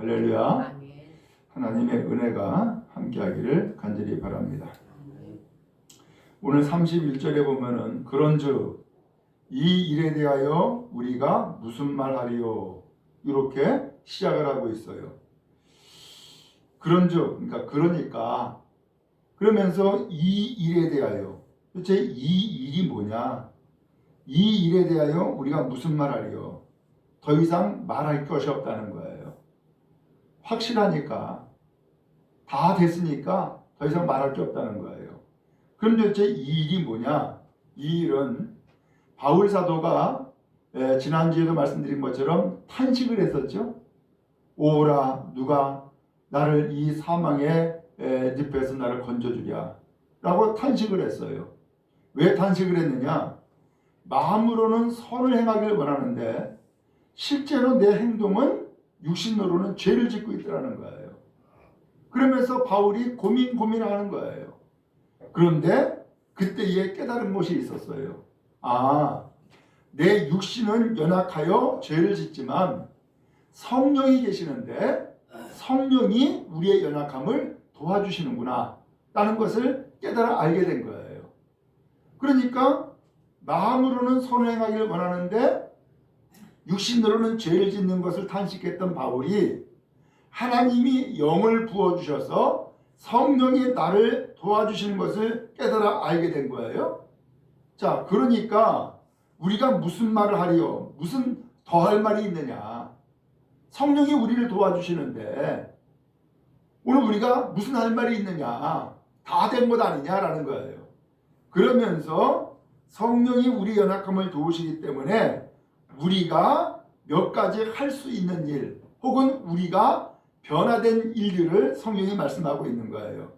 할렐루야. 하나님의 은혜가 함께하기를 간절히 바랍니다. 오늘 31절에 보면은 그런즉 이 일에 대하여 우리가 무슨 말하리요 이렇게 시작을 하고 있어요. 그런즉 그러니까 그러니까 그러면서 이 일에 대하여 도대체 이 일이 뭐냐? 이 일에 대하여 우리가 무슨 말하리요? 더 이상 말할 것이 없다는 거예요. 확실하니까 다 됐으니까 더 이상 말할 게 없다는 거예요. 그럼 도대체 이 일이 뭐냐? 이 일은 바울 사도가 에, 지난주에도 말씀드린 것처럼 탄식을 했었죠. 오라 누가 나를 이 사망의 에, 늪에서 나를 건져주랴 라고 탄식을 했어요. 왜 탄식을 했느냐? 마음으로는 선을 행하기를 원하는데 실제로 내 행동은 육신으로는 죄를 짓고 있더라는 거예요. 그러면서 바울이 고민 고민하는 거예요. 그런데 그때에 깨달은 것이 있었어요. 아, 내 육신은 연약하여 죄를 짓지만 성령이 계시는데 성령이 우리의 연약함을 도와주시는구나. 라는 것을 깨달아 알게 된 거예요. 그러니까 마음으로는 선행하기를 원하는데 육신으로는 죄를 짓는 것을 탄식했던 바울이 하나님이 영을 부어주셔서 성령이 나를 도와주시는 것을 깨달아 알게 된 거예요. 자, 그러니까 우리가 무슨 말을 하리요? 무슨 더할 말이 있느냐? 성령이 우리를 도와주시는데 오늘 우리가 무슨 할 말이 있느냐? 다 된 것 아니냐라는 거예요. 그러면서 성령이 우리 연약함을 도우시기 때문에 우리가 몇 가지 할 수 있는 일 혹은 우리가 변화된 일들을 성령이 말씀하고 있는 거예요.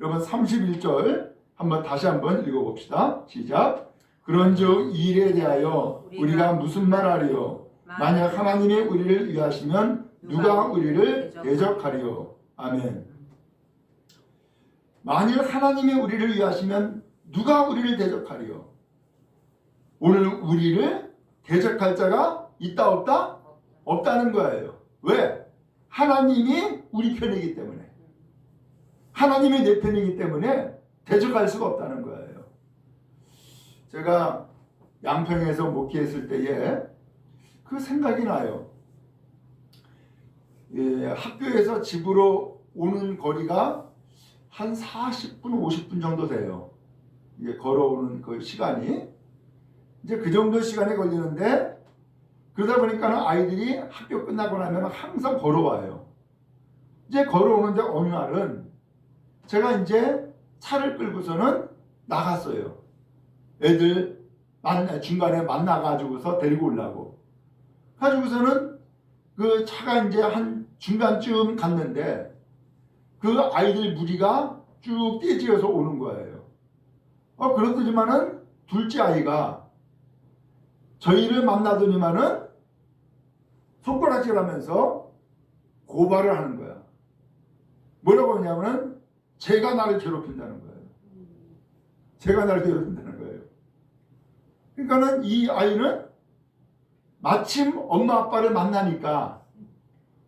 여러분 31절 한번 다시 한번 읽어봅시다. 시작. 그런즉 이 일에 대하여 우리가 무슨 말하리요? 만약 하나님이 우리를 위하시면 누가 우리를 대적하리요? 아멘. 만일 하나님이 우리를 위하시면 누가 우리를 대적하리요? 오늘 우리를 대적할 자가 있다 없다? 없다는 거예요. 왜? 하나님이 우리 편이기 때문에. 하나님이 내 편이기 때문에 대적할 수가 없다는 거예요. 제가 양평에서 목회했을 때에 그 생각이 나요. 예, 학교에서 집으로 오는 거리가 한 40분, 50분 정도 돼요. 이게 걸어오는 그 시간이. 이제 그 정도 시간이 걸리는데 그러다 보니까 아이들이 학교 끝나고 나면 항상 걸어와요. 이제 걸어오는데 어느 날은 제가 이제 차를 끌고서는 나갔어요. 애들 만, 중간에 만나가지고서 데리고 오려고. 가지고서는 그 차가 이제 한 중간쯤 갔는데 그 아이들 무리가 쭉 떼지어서 오는 거예요. 어, 그렇더니만은 둘째 아이가 저희를 만나더니만은 손가락질 하면서 고발을 하는 거야. 뭐라고 하냐면은 제가 나를 괴롭힌다는 거예요. 제가 나를 괴롭힌다는 거예요. 그러니까는 이 아이는 마침 엄마 아빠를 만나니까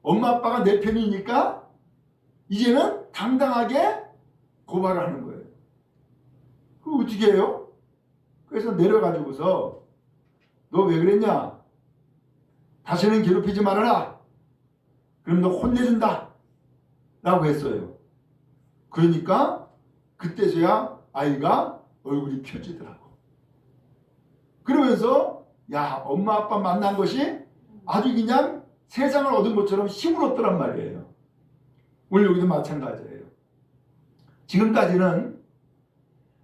엄마 아빠가 내 편이니까 이제는 당당하게 고발을 하는 거예요. 그 어떻게 해요? 그래서 내려가지고서 너 왜 그랬냐? 다시는 괴롭히지 말아라. 그럼 너 혼내준다. 라고 했어요. 그러니까 그때서야 아이가 얼굴이 펴지더라고. 그러면서 야 엄마 아빠 만난 것이 아주 그냥 세상을 얻은 것처럼 힘을 얻더란 말이에요. 오늘 여기도 마찬가지예요. 지금까지는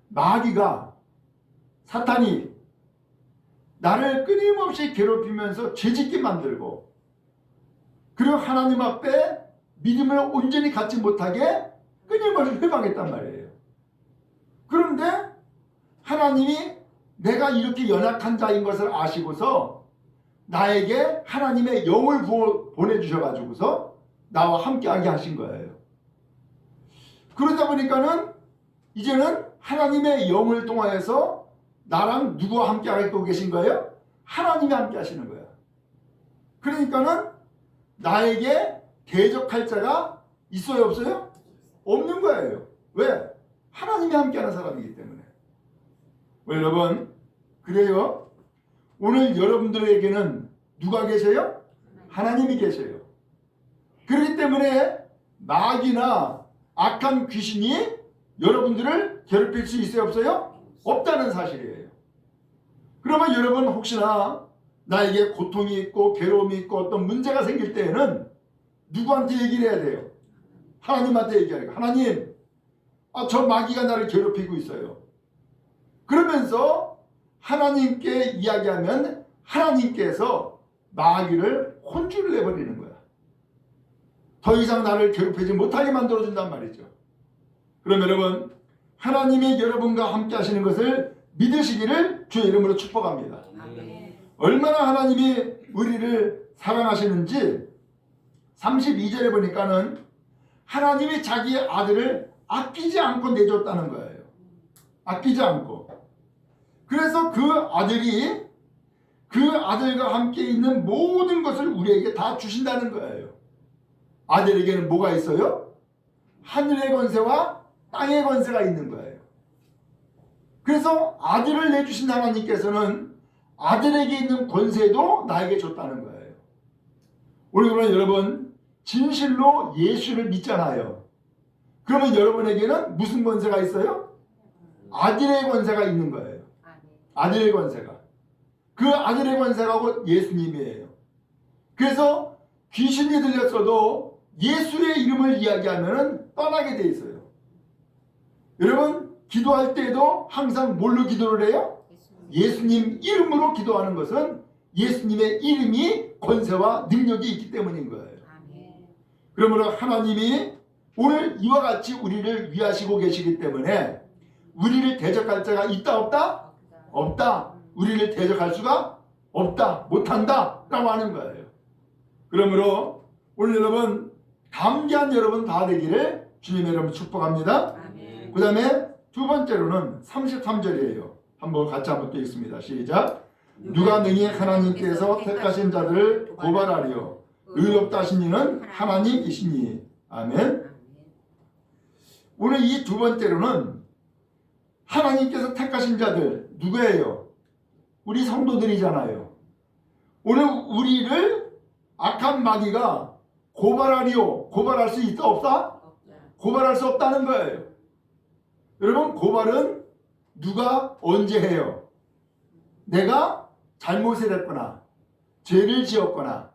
마귀가 사탄이 나를 끊임없이 괴롭히면서 죄짓게 만들고 그리고 하나님 앞에 믿음을 온전히 갖지 못하게 끊임없이 회방했단 말이에요. 그런데 하나님이 내가 이렇게 연약한 자인 것을 아시고서 나에게 하나님의 영을 부어 보내주셔가지고서 나와 함께하게 하신 거예요. 그러다 보니까는 이제는 하나님의 영을 통하여서 나랑 누구와 함께 하고 계신 거예요? 하나님이 함께 하시는 거야. 그러니까는 나에게 대적할 자가 있어요 없어요? 없는 거예요. 왜? 하나님이 함께 하는 사람이기 때문에. 왜 여러분 그래요? 오늘 여러분들에게는 누가 계세요? 하나님이 계세요. 그렇기 때문에 마귀나 악한 귀신이 여러분들을 괴롭힐 수 있어요 없어요? 없다는 사실이에요. 그러면 여러분 혹시나 나에게 고통이 있고 괴로움이 있고 어떤 문제가 생길 때에는 누구한테 얘기를 해야 돼요? 하나님한테 얘기하는 거예요. 하나님, 아, 저 마귀가 나를 괴롭히고 있어요. 그러면서 하나님께 이야기하면 하나님께서 마귀를 혼쭐을 내버리는 거야. 더 이상 나를 괴롭히지 못하게 만들어준단 말이죠. 그럼 여러분, 하나님이 여러분과 함께 하시는 것을 믿으시기를 주의 이름으로 축복합니다. 아멘. 얼마나 하나님이 우리를 사랑하시는지 32절에 보니까는 하나님이 자기의 아들을 아끼지 않고 내줬다는 거예요. 아끼지 않고. 그래서 그 아들이 그 아들과 함께 있는 모든 것을 우리에게 다 주신다는 거예요. 아들에게는 뭐가 있어요? 하늘의 권세와 땅의 권세가 있는 거예요. 그래서 아들을 내주신 하나님께서는 아들에게 있는 권세도 나에게 줬다는 거예요. 우리 그러면 여러분 진실로 예수를 믿잖아요. 그러면 여러분에게는 무슨 권세가 있어요? 아들의 권세가 있는 거예요. 아들의 권세가. 그 아들의 권세가 곧 예수님이에요. 그래서 귀신이 들렸어도 예수의 이름을 이야기하면 떠나게 돼 있어요. 여러분 기도할 때도 항상 뭘로 기도를 해요? 예수님 이름으로 기도하는 것은 예수님의 이름이 권세와 능력이 있기 때문인 거예요. 그러므로 하나님이 오늘 이와 같이 우리를 위하시고 계시기 때문에 우리를 대적할 자가 있다 없다? 없다. 우리를 대적할 수가 없다. 못한다. 라고 하는 거예요. 그러므로 오늘 여러분 감기한 여러분 다 되기를 주님 여러분 축복합니다. 그 다음에 두 번째로는 33절이에요. 한번 같이 한번 또 읽습니다. 시작. 누가 능히 하나님께서 택하신 자들을 고발하리요. 의롭다 하신 이는 하나님이시니. 아멘. 오늘 이 두 번째로는 하나님께서 택하신 자들 누구예요? 우리 성도들이잖아요. 오늘 우리를 악한 마귀가 고발하리요. 고발할 수 있다? 없다. 고발할 수 없다는 거예요. 여러분 고발은 누가 언제 해요? 내가 잘못을 했거나 죄를 지었거나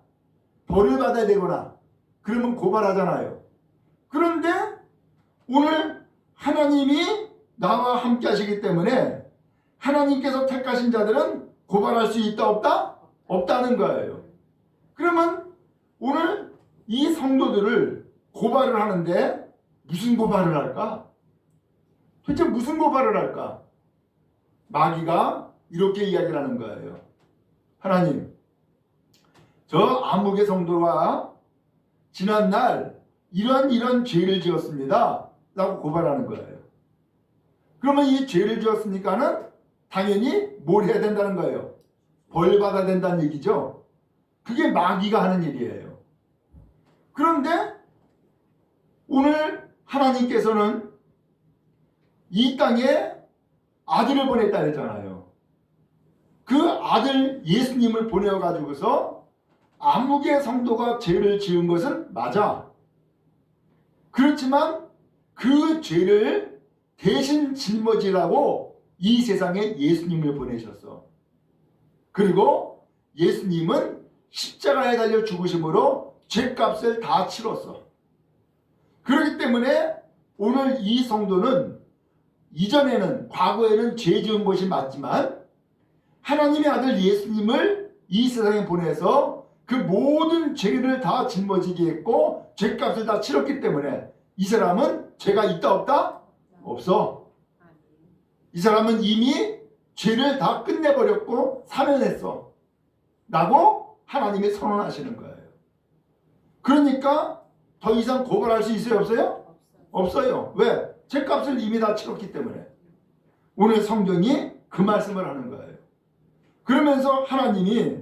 벌을 받아야 되거나 그러면 고발하잖아요. 그런데 오늘 하나님이 나와 함께 하시기 때문에 하나님께서 택하신 자들은 고발할 수 있다 없다? 없다는 거예요. 그러면 오늘 이 성도들을 고발을 하는데 무슨 고발을 할까? 도대체 무슨 고발을 할까? 마귀가 이렇게 이야기를 하는 거예요. 하나님, 저 암흑의 성도가 지난날 이런 이런 죄를 지었습니다. 라고 고발하는 거예요. 그러면 이 죄를 지었으니까는 당연히 뭘 해야 된다는 거예요. 벌 받아야 된다는 얘기죠. 그게 마귀가 하는 일이에요. 그런데 오늘 하나님께서는 이 땅에 아들을 보냈다 했잖아요. 그 아들 예수님을 보내어 가지고서 암흑의 성도가 죄를 지은 것은 맞아. 그렇지만 그 죄를 대신 짊어지라고 이 세상에 예수님을 보내셨어. 그리고 예수님은 십자가에 달려 죽으심으로 죄값을 다 치렀어. 그렇기 때문에 오늘 이 성도는 이전에는 과거에는 죄 지은 것이 맞지만 하나님의 아들 예수님을 이 세상에 보내서 그 모든 죄를 다 짊어지게 했고 죄값을 다 치렀기 때문에 이 사람은 죄가 있다 없다? 없어. 이 사람은 이미 죄를 다 끝내버렸고 사면했어. 라고 하나님이 선언하시는 거예요. 그러니까 더 이상 고발할 수 있어요? 없어요? 없어. 없어요. 왜? 죄값을 이미 다 치렀기 때문에. 오늘 성경이 그 말씀을 하는 거예요. 그러면서 하나님이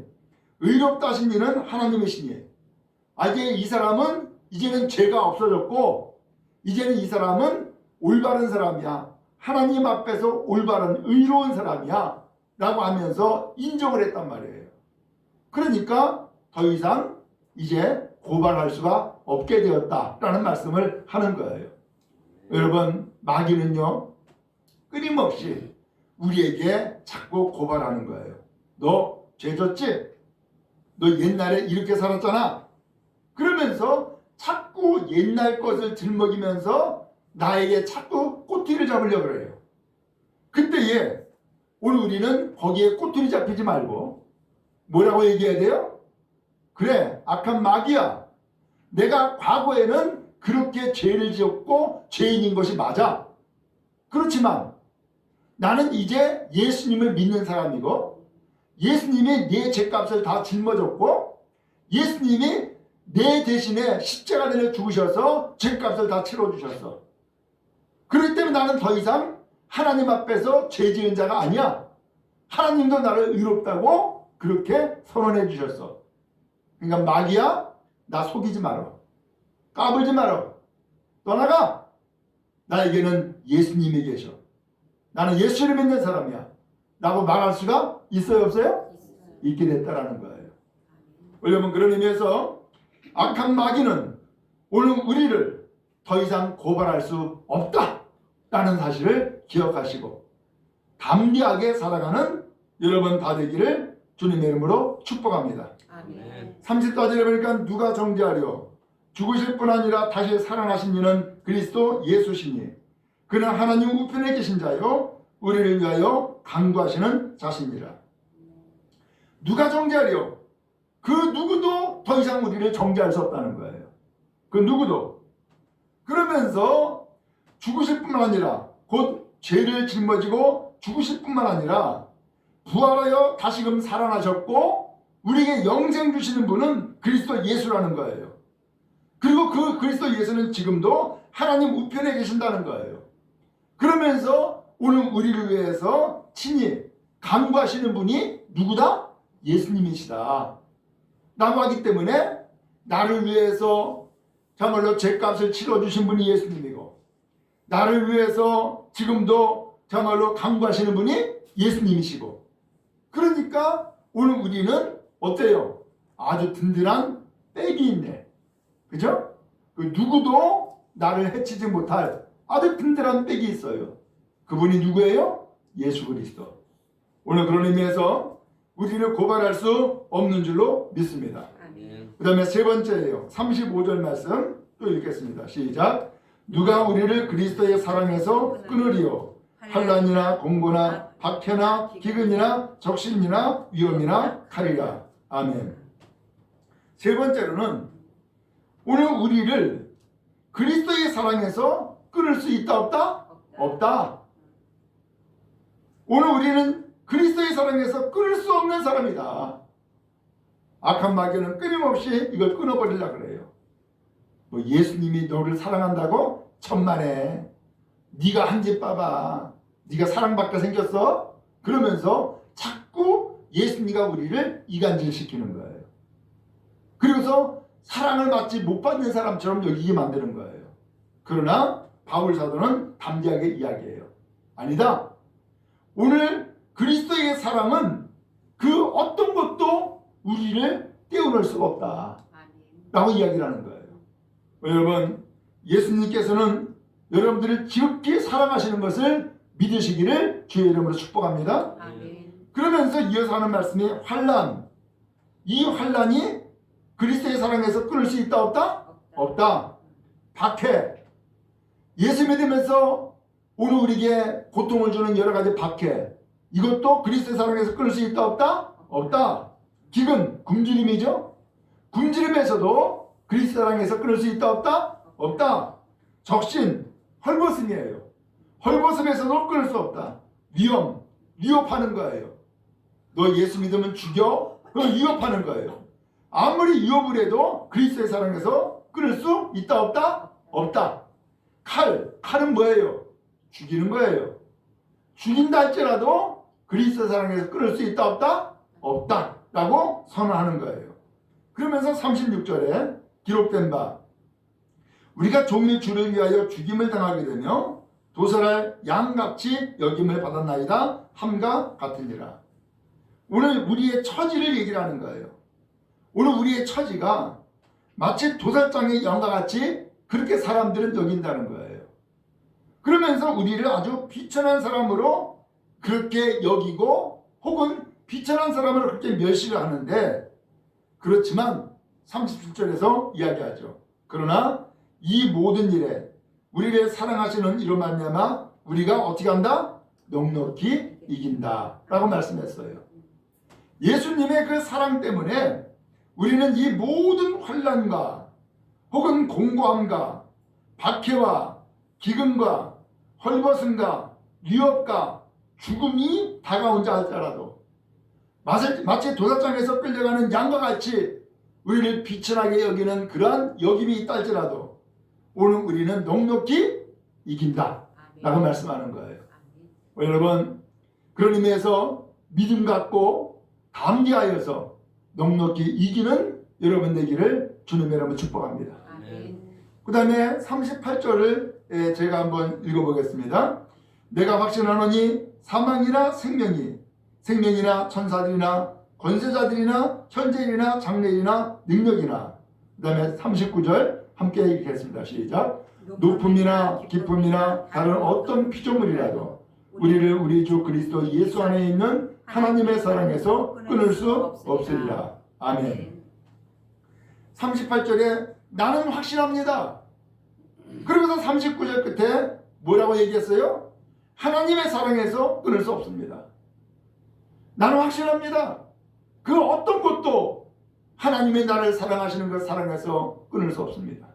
의롭다 하신 이는 하나님이시니. 아, 이제 이 사람은 이제는 죄가 없어졌고 이제는 이 사람은 올바른 사람이야. 하나님 앞에서 올바른 의로운 사람이야. 라고 하면서 인정을 했단 말이에요. 그러니까 더 이상 이제 고발할 수가 없게 되었다라는 말씀을 하는 거예요. 여러분 마귀는요 끊임없이 우리에게 자꾸 고발하는 거예요. 너 죄졌지? 너 옛날에 이렇게 살았잖아. 그러면서 자꾸 옛날 것을 들먹이면서 나에게 자꾸 꼬투리를 잡으려고 그래요. 그때에 오늘 우리는 거기에 꼬투리 잡히지 말고 뭐라고 얘기해야 돼요? 그래 악한 마귀야. 내가 과거에는 그렇게 죄를 지었고 죄인인 것이 맞아. 그렇지만 나는 이제 예수님을 믿는 사람이고 예수님이 내 죄값을 다 짊어졌고 예수님이 내 대신에 십자가를 죽으셔서 죄값을 다 치러주셨어. 그렇기 때문에 나는 더 이상 하나님 앞에서 죄 지은 자가 아니야. 하나님도 나를 의롭다고 그렇게 선언해 주셨어. 그러니까 마귀야 나 속이지 마라. 까불지 마라. 떠나가. 나에게는 예수님이 계셔. 나는 예수를 믿는 사람이야. 라고 말할 수가 있어요 없어요? 있게 됐다라는 거예요. 왜냐면 그런 의미에서 악한 마귀는 오늘 우리를 더 이상 고발할 수 없다 라는 사실을 기억하시고 담대하게 살아가는 여러분 다 되기를 주님의 이름으로 축복합니다. 아멘. 30절에 보니까 누가 정죄하려 죽으실 뿐 아니라 다시 살아나신 이는 그리스도 예수시니 그는 하나님 우편에 계신 자요 우리를 위하여 강구하시는 자신이라. 누가 정죄하려 그 누구도 더 이상 우리를 정죄할 수 없다는 거예요. 그 누구도. 그러면서 죽으실 뿐만 아니라 곧 죄를 짊어지고 죽으실 뿐만 아니라 부활하여 다시금 살아나셨고 우리에게 영생 주시는 분은 그리스도 예수라는 거예요. 그리고 그 그리스도 예수는 지금도 하나님 우편에 계신다는 거예요. 그러면서 오늘 우리를 위해서 친히 강구하시는 분이 누구다? 예수님이시다. 라고 하기 때문에 나를 위해서 정말로 죄값을 치러주신 분이 예수님이고 나를 위해서 지금도 정말로 강구하시는 분이 예수님이시고 그러니까 오늘 우리는 어때요? 아주 든든한 백이 있네. 그죠? 그 누구도 나를 해치지 못할 아주 든든한 백이 있어요. 그분이 누구예요? 예수 그리스도. 오늘 그런 의미에서 우리를 고발할 수 없는 줄로 믿습니다. 그 다음에 세 번째예요. 35절 말씀 또 읽겠습니다. 시작. 누가 우리를 그리스도의 사랑에서 끊으리요. 환란이나 공고나 박해나 기근이나 적신이나 위험이나 칼이라. 아멘. 세 번째로는 오늘 우리를 그리스도의 사랑에서 끊을 수 있다 없다? 없다. 오늘 우리는 그리스도의 사랑에서 끊을 수 없는 사람이다. 악한 마귀는 끊임없이 이걸 끊어버리려 그래요. 뭐 예수님이 너를 사랑한다고 천만에 네가 한집 봐봐. 네가 사랑받게 생겼어? 그러면서 자꾸 예수님과 우리를 이간질시키는 거예요. 그리고서 사랑을 받지 못 받는 사람처럼 여기게 만드는 거예요. 그러나 바울 사도는 담대하게 이야기해요. 아니다. 오늘 그리스도의 사랑은 그 어떤 것도 우리를 떼어놓을 수가 없다. 라고 이야기를 하는 거예요. 여러분, 예수님께서는 여러분들을 지극히 사랑하시는 것을 믿으시기를 주의 이름으로 축복합니다. 아멘. 그러면서 이어서 하는 말씀이 환란. 이 환란이 그리스도의 사랑에서 끊을 수 있다 없다? 없다. 박해. 예수 믿으면서 오늘 우리에게 고통을 주는 여러 가지 박해. 이것도 그리스도의 사랑에서 끊을 수 있다 없다? 없다. 기근, 굶주림이죠. 굶주림에서도 그리스도 사랑에서 끊을 수 있다 없다? 없다. 적신, 헐벗음이에요. 헐벗음에서도 끊을 수 없다. 위험, 위협하는 거예요. 너 예수 믿으면 죽여? 그 위협하는 거예요. 아무리 위협을 해도 그리스도의 사랑에서 끊을 수 있다 없다? 없다. 칼, 칼은 뭐예요? 죽이는 거예요. 죽인다 할지라도 그리스도 사랑에서 끊을 수 있다 없다? 없다. 라고 선언하는 거예요. 그러면서 36절에 기록된 바 우리가 종일 주를 위하여 죽임을 당하게 되며 도살할 양같이 여김을 받았나이다 함과 같으니라. 오늘 우리의 처지를 얘기를 하는 거예요. 오늘 우리의 처지가 마치 도살장의 양과 같이 그렇게 사람들은 여긴다는 거예요. 그러면서 우리를 아주 비천한 사람으로 그렇게 여기고 혹은 비천한 사람으로 그렇게 멸시를 하는데 그렇지만 37절에서 이야기하죠. 그러나 이 모든 일에 우리를 사랑하시는 이로 말미암아 우리가 어떻게 한다? 넉넉히 이긴다 라고 말씀했어요. 예수님의 그 사랑 때문에 우리는 이 모든 환란과 혹은 공고함과 박해와 기근과 헐벗음과 위협과 죽음이 다가온자 할지라도 마치, 마치 도사장에서 끌려가는 양과 같이 우리를 비천하게 여기는 그러한 여김이 있다 할지라도 오늘 우리는 넉넉히 이긴다 라고 말씀하는 거예요. 여러분 그런 의미에서 믿음 갖고 담대하여서 넉넉히 이기는 여러분 되기를 주님의 이름으로 축복합니다. 그 다음에 38절을 제가 한번 읽어보겠습니다. 내가 확신하노니 사망이나 생명이 생명이나 천사들이나 권세자들이나 현재이나 장래이나 능력이나 그 다음에 39절 함께 읽겠습니다. 시작 높음이나 기쁨이나 다른 어떤 피조물이라도 우리를 우리 주 그리스도 예수 안에 있는 하나님의 사랑에서 끊을 수 없으리라. 아멘. 38절에 나는 확신합니다. 그러면서 39절 끝에 뭐라고 얘기했어요? 하나님의 사랑에서 끊을 수 없습니다. 나는 확신합니다. 그 어떤 것도 하나님의 나를 사랑하시는 것 사랑해서 끊을 수 없습니다.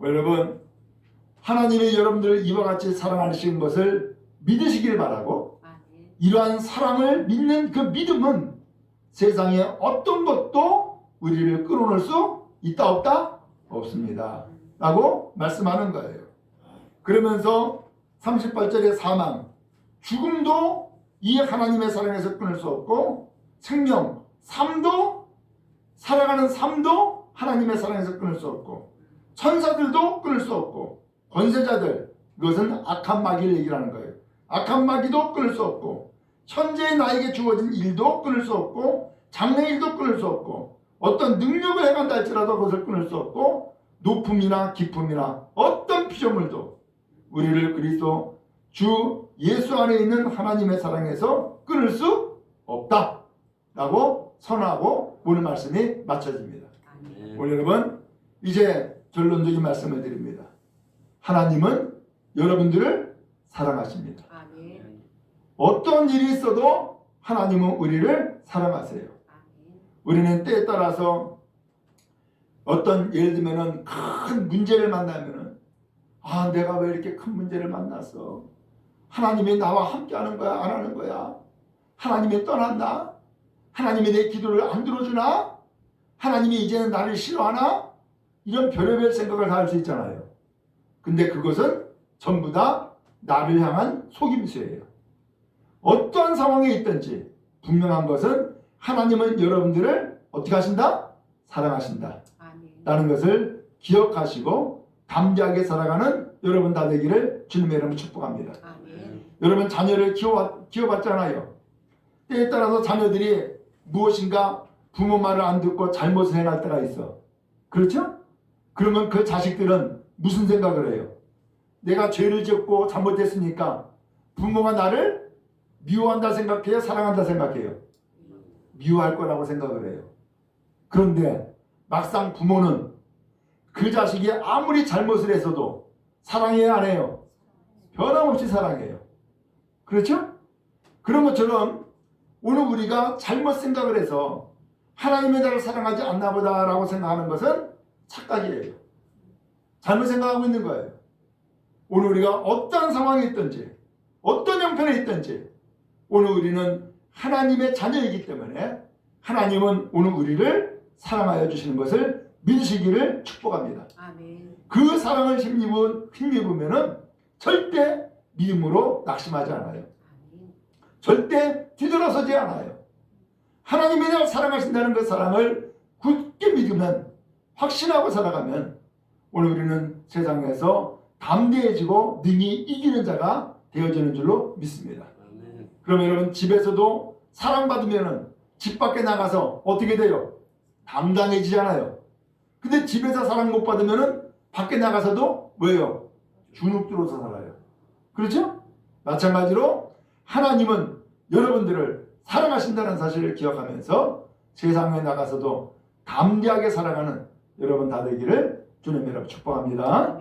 여러분, 하나님이 여러분들을 이와 같이 사랑하시는 것을 믿으시길 바라고 이러한 사랑을 믿는 그 믿음은 세상에 어떤 것도 우리를 끊어놓을 수 있다 없다? 없습니다. 라고 말씀하는 거예요. 그러면서 38절의 사망, 죽음도 이 하나님의 사랑에서 끊을 수 없고 생명, 삶도 살아가는 삶도 하나님의 사랑에서 끊을 수 없고 천사들도 끊을 수 없고 권세자들 그것은 악한 마귀를 얘기하는 거예요. 악한 마귀도 끊을 수 없고 현재의 나에게 주어진 일도 끊을 수 없고 장래 일도 끊을 수 없고 어떤 능력을 행한다 할지라도 그것을 끊을 수 없고 높음이나 기쁨이나 어떤 피조물도 우리를 그리스도 주 예수 안에 있는 하나님의 사랑에서 끊을 수 없다 라고 선하고 오늘 말씀이 맞춰집니다. 오늘 여러분 이제 결론적인 말씀을 드립니다. 하나님은 여러분들을 사랑하십니다. 어떤 일이 있어도 하나님은 우리를 사랑하세요. 우리는 때에 따라서 어떤 예를 들면은 큰 문제를 만나면은 아 내가 왜 이렇게 큰 문제를 만났어? 하나님이 나와 함께하는 거야 안 하는 거야? 하나님이 떠났나? 하나님이 내 기도를 안 들어주나? 하나님이 이제는 나를 싫어하나? 이런 별의별 생각을 다 할 수 있잖아요. 근데 그것은 전부 다 나를 향한 속임수예요. 어떠한 상황에 있든지 분명한 것은 하나님은 여러분들을 어떻게 하신다? 사랑하신다. 라는 것을 기억하시고 담대하게 살아가는 여러분 다 되기를 주님의 이름으로 축복합니다. 여러분 자녀를 키워, 키워봤잖아요. 때에 따라서 자녀들이 무엇인가 부모 말을 안 듣고 잘못을 행할 때가 있어. 그렇죠? 그러면 그 자식들은 무슨 생각을 해요? 내가 죄를 짓고 잘못했으니까 부모가 나를 미워한다 생각해요? 사랑한다 생각해요? 미워할 거라고 생각을 해요. 그런데 막상 부모는 그 자식이 아무리 잘못을 했어도 사랑해요? 안 해요? 변함없이 사랑해요. 그렇죠? 그런 것처럼 오늘 우리가 잘못 생각을 해서 하나님의 나를 사랑하지 않나 보다라고 생각하는 것은 착각이에요. 잘못 생각하고 있는 거예요. 오늘 우리가 어떤 상황에 있든지 어떤 형편에 있든지 오늘 우리는 하나님의 자녀이기 때문에 하나님은 오늘 우리를 사랑하여 주시는 것을 믿으시기를 축복합니다. 아멘. 그 사랑을 힘입은 힘입으면은 절대 믿음으로 낙심하지 않아요. 아멘. 절대 뒤돌아서지 않아요. 하나님이 나를 사랑하신다는 그 사랑을 굳게 믿으면 확신하고 살아가면 오늘 우리는 세상에서 담대해지고 능히 이기는 자가 되어지는 줄로 믿습니다. 그럼 여러분 집에서도 사랑받으면은 집 밖에 나가서 어떻게 돼요? 당당해지잖아요. 근데 집에서 사랑 못 받으면은 밖에 나가서도 뭐예요? 주눅 들어서 살아요. 그렇죠? 마찬가지로 하나님은 여러분들을 사랑하신다는 사실을 기억하면서 세상에 나가서도 담대하게 살아가는 여러분 다 되기를 주님 여러분 축복합니다.